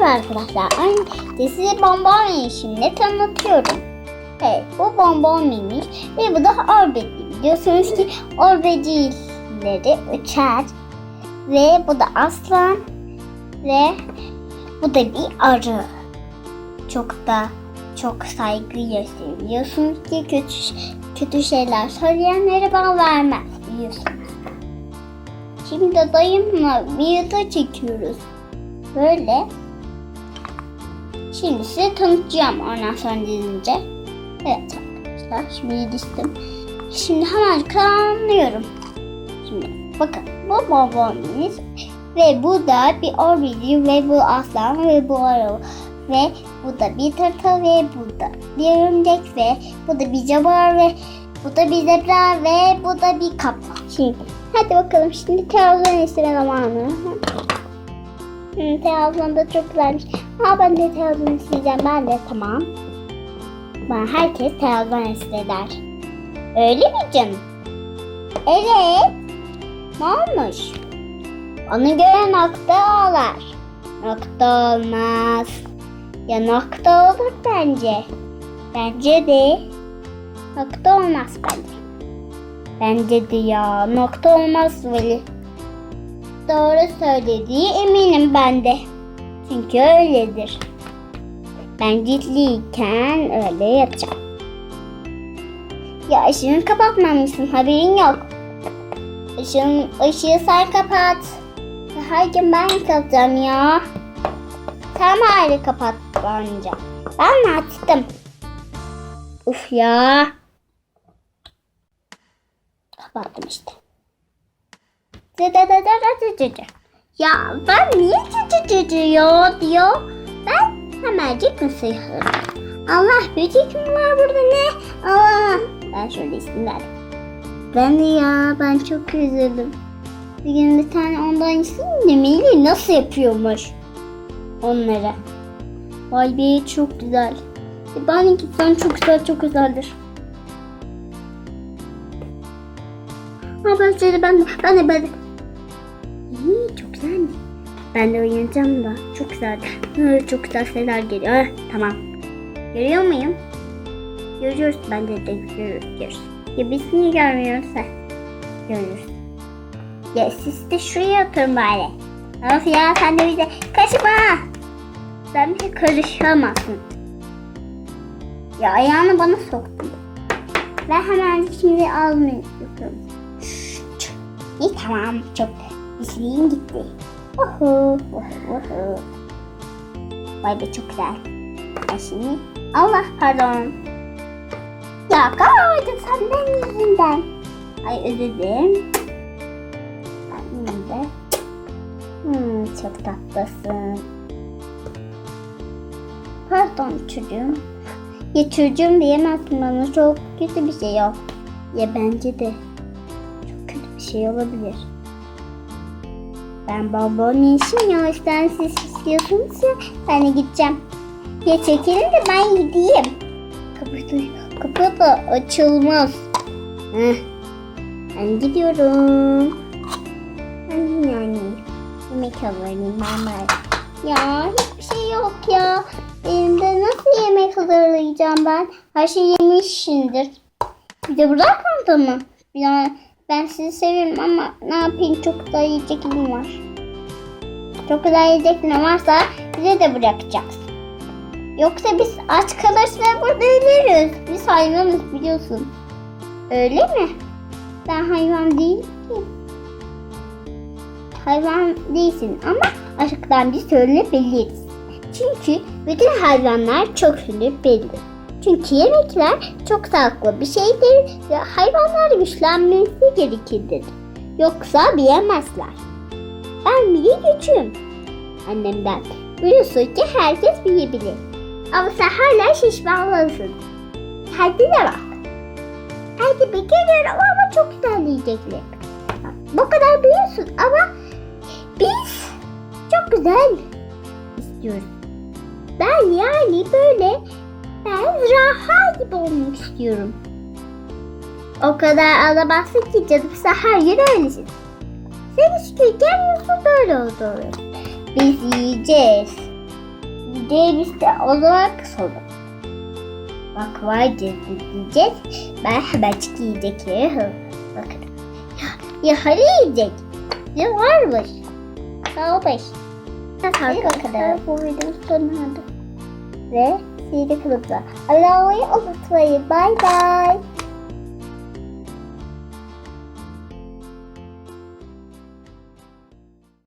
Merhaba arkadaşlar. Önce size bonbon şimdi tanıtıyorum. Evet bu bonbonmiş ve bu da orbeci. Biliyorsunuz ki orbecileri uçar. Ve bu da aslan. Ve bu da bir arı. Çok da çok saygı gösteriyor. Biliyorsunuz ki kötü, kötü şeyler söyleyenlere bal vermez. Biliyorsunuz. Şimdi dayımla video çekiyoruz. Böyle. Şimdi size tanıtacağım ondan sonra dizince. Evet arkadaşlar şimdi dizdim. Şimdi hemen kanlıyorum. Şimdi bakın bu babamız ve bu da bir orbici ve bu aslan ve bu araba ve bu da bir tırtıl ve bu da bir örümcek ve bu da bir jaguar ve bu da bir zebra ve bu da bir kaplan. Şimdi hadi bakalım şimdi televizyon izleme zamanı. Hmm, televizyon da çok güzelmiş. Ha ben de televizyon izleyeceğim ben de tamam. Ben herkes televizyon izler. Öyle mi canım? Evet. Ne olmuş? Onu gören nokta ağlar. Nokta olmaz. Ya nokta olur bence. Bence de. Nokta olmaz bence. Bence de ya. Nokta olmaz Veli. Doğru söylediği eminim ben de. Çünkü öyledir. Ben ciddiyken öyle yapacağım. Ya ışığını kapatmamışsın haberin yok. Işığın, ışığı sen kapat. Her gün ben kapatacağım ya. Sen ayrı kapat bence. Ben açtım. Uf ya. Kapattım işte. Ya ben niye ya diyor. Ben hemencik yaparım? Allah böcek mi var burada ne? Allah. Ben şöyle isimler. Ben de ya ben çok üzüldüm. Bir gün bir tane ondan isteyeyim de nasıl yapıyormuş onları. Vay be çok güzel. E, Ben gitsem çok güzel çok güzeldir. Ha ben şöyle ben de ben de ben de. İyi çok güzelmiş. Ben de oynayacağım da çok güzel. Çok güzel sesler geliyor. Tamam. Görüyor muyum? Görüyoruz. Ben de, görüyoruz. Ya biz niye görmüyoruz ha? Görüyoruz. Ya siz de şuraya oturun bari. Of ya sen de bize kaçma. Sen bize karışamazsın. Ya ayağını bana soktun. Ve hemen şimdi almayı yapıyorum. İyi tamam çok İzleyin gitti. Uhu, uhu, uhu. Vay be çok güzel. Ben şimdi Allah pardon. Ya kaydı senden yüzünden. Ay özür dilerim. Ben de. Hmm, çok tatlısın. Pardon çocuğum. Ya çocuğum diyemezsin bana çok kötü bir şey yok. Ya bence de çok kötü bir şey olabilir. Ben babamın işim ya siz istiyorsunuz ya ben de gideceğim. Ya çekilin de ben gideyim. Kapı kapı da açılmaz. Heh. Ben gidiyorum. Ben yani yemek hazırlayayım ben ben. Ya hiçbir şey yok ya. Elimde nasıl yemek hazırlayacağım ben? Her şeyi yemişsindir. Bir de burada kaldı mı? Yani ben sizi seviyorum ama ne yapayım çok güzel yiyeceklerim var. Çok güzel yiyeceklerim varsa bize de bırakacaksın. Yoksa biz aç kalırız ve burada ölürüz. Biz hayvanız biliyorsun. Öyle mi? Sen hayvan değil ki. Hayvan değilsin ama aşktan bir söyleyebiliriz. Çünkü bütün hayvanlar çok belli. Çünkü yemekler çok sağlıklı bir şeydir ve hayvanlar güçlenmesi gerekirdir. Yoksa büyemezler. Ben bile güçüm. Annemden. Biliyorsun ki herkes büyüyebilir. Ama sen hala şişmanlısın. De bak. Hadi bir kere ama çok güzel yiyecekler. Bu kadar büyüyorsun ama biz çok güzel istiyoruz. Ben yani böyle ben zürafa gibi olmak istiyorum. O kadar alamazsın ki canım sen her gün öylesin. Sen hiç gelmiyorsun böyle oldu. Biz yiyeceğiz. biz de o zaman kısalım. Bak var diyeceğiz. Ben hemen yiyecek. Bakın. Ya, ya hadi yiyecek. Ne varmış? Kalmış. Hadi bakalım. Bu videonun sonuna Ve sizi de kılıkla. Allah'ı unutmayın. Bye bye.